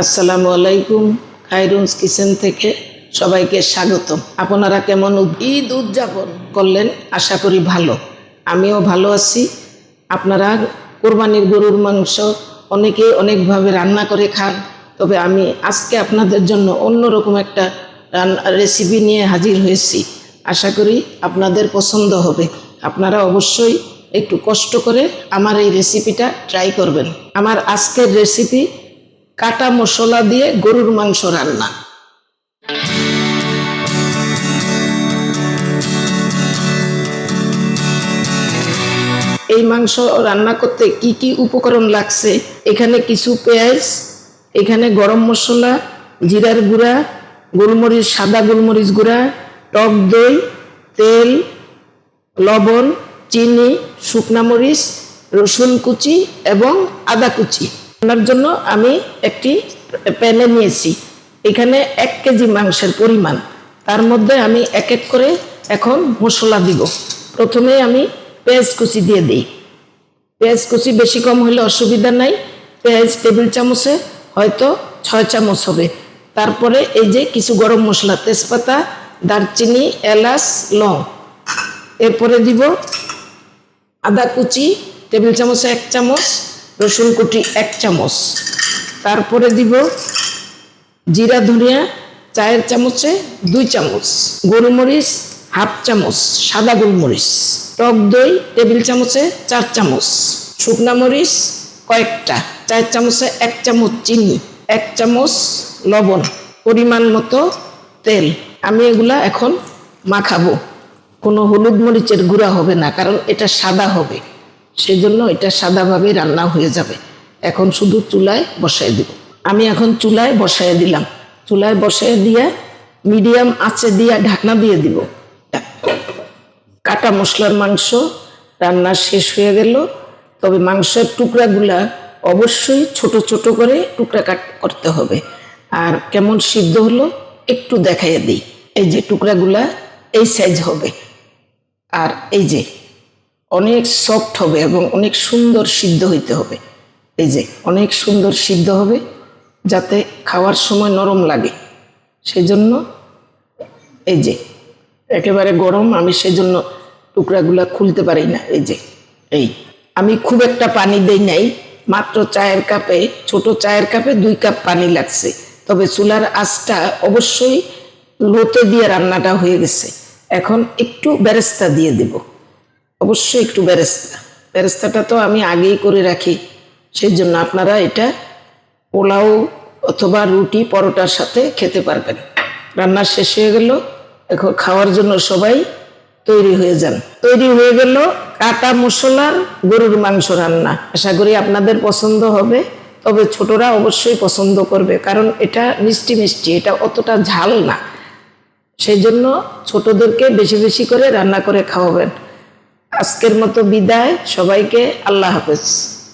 আসসালামু আলাইকুম খাইরুন্স কিচেন থেকে সবাইকে স্বাগত আপনারা কেমন ঈদ উদযাপন? করলেন? আশা করি ভালো। আমিও ভালো আছি। আপনারা কোরবানির গরুর মাংস অনেকে অনেকভাবে রান্না করে খান। তবে আমি আজকে আপনাদের জন্য অন্যরকম একটা রান্না রেসিপি নিয়ে হাজির হয়েছি। আশা করি আপনাদের পছন্দ হবে। আপনারা অবশ্যই একটু কষ্ট করে আমার এই রেসিপিটা ট্রাই করবেন। আমার আজকের রেসিপি কাটা মশলা দিয়ে গরুর মাংস রান্না। এই মাংস রান্না করতে কি কি উপকরণ লাগছে? এখানে কিছু পেঁয়াজ, এখানে গরম মশলা, জিরার গুঁড়া, গোলমরিচ, সাদা গোলমরিচ গুঁড়া, টক দই, তেল, লবণ, চিনি, শুকনা মরিচ, রসুন কুচি এবং আদা কুচি। রান্নার জন্য আমি একটি প্যানে নিয়েছি। এখানে এক কেজি মাংসের পরিমাণ। তার মধ্যে আমি এক এক করে এখন মশলা দিব। প্রথমে আমি পেঁয়াজ কুচি দিয়ে দিই। পেঁয়াজ কুচি বেশি কম হলে অসুবিধা নাই। পেঁয়াজ টেবিল চামচে, হয়তো ছয় চামচ হবে। তারপরে এই যে কিছু গরম মশলা, তেজপাতা, দারচিনি, এলাচ, লং। এরপরে দিব আদা কুচি, টেবিল চামচে এক চামচ রসুন কুচি এক চামচ। তারপরে দিব জিরা, ধনিয়া, চায়ের চামচে দুই চামচ, গোলমরিচ হাফ চামচ, সাদা গোলমরিচ, টক দই টেবিল চামচে চার চামচ, শুকনা মরিচ কয়েকটা চার চামচে এক চামচ চিনি, এক চামচ লবণ, পরিমাণ মতো তেল। আমি এগুলা এখন মাখাবো। কোনো হলুদ মরিচের গুঁড়া হবে না, কারণ এটা সাদা হবে। সেজন্য এটা সাদাভাবে রান্না হয়ে যাবে। এখন শুধু চুলায় বসায় দিব। আমি এখন চুলায় বসায় দিলাম। চুলায় বসায় দিয়ে মিডিয়াম আঁচে দিয়ে ঢাকনা দিয়ে দিব। কাটা মশলার মাংস রান্না শেষ হয়ে গেল। তবে মাংসের টুকরাগুলা অবশ্যই ছোট ছোট করে টুকরা কাট করতে হবে। আর কেমন সিদ্ধ হলো একটু দেখাইয়া দিই। এই যে টুকরাগুলা এই সাইজ হবে। আর এই যে অনেক সফট হবে এবং অনেক সুন্দর সিদ্ধ হইতে হবে। এই যে, অনেক সুন্দর সিদ্ধ হবে যাতে খাওয়ার সময় নরম লাগে। সেই জন্য এই যে, একেবারে গরম, আমি সেজন্য টুকরাগুলা খুলতে পারি না। এই যে, এই, আমি খুব একটা পানি দেই নাই, মাত্র চায়ের কাপে, ছোট চায়ের কাপে দুই কাপ পানি লাগছে। তবে চুলার আঁচটা অবশ্যই লোতে দিয়ে রান্নাটা হয়ে গেছে। এখন একটু বেরেস্তা দিয়ে দেব। অবশ্যই একটু বেরেস্তা বেরেস্তাটা তো আমি আগেই করে রাখি। সেই জন্য আপনারা এটা পোলাও অথবা রুটি পরোটার সাথে খেতে পারবেন। রান্না শেষ হয়ে গেল। এখন খাওয়ার জন্য সবাই তৈরি হয়ে যান। তৈরি হয়ে গেল কাটা মশলার গরুর মাংস রান্না। আশা করি আপনাদের পছন্দ হবে। তবে ছোটরা অবশ্যই পছন্দ করবে, কারণ এটা মিষ্টি মিষ্টি, এটা অতটা ঝাল না। সেই জন্য ছোটদেরকে বেশি বেশি করে রান্না করে খাওয়াবেন। আজকের মতো বিদায়। সবাইকে আল্লাহ হাফেজ।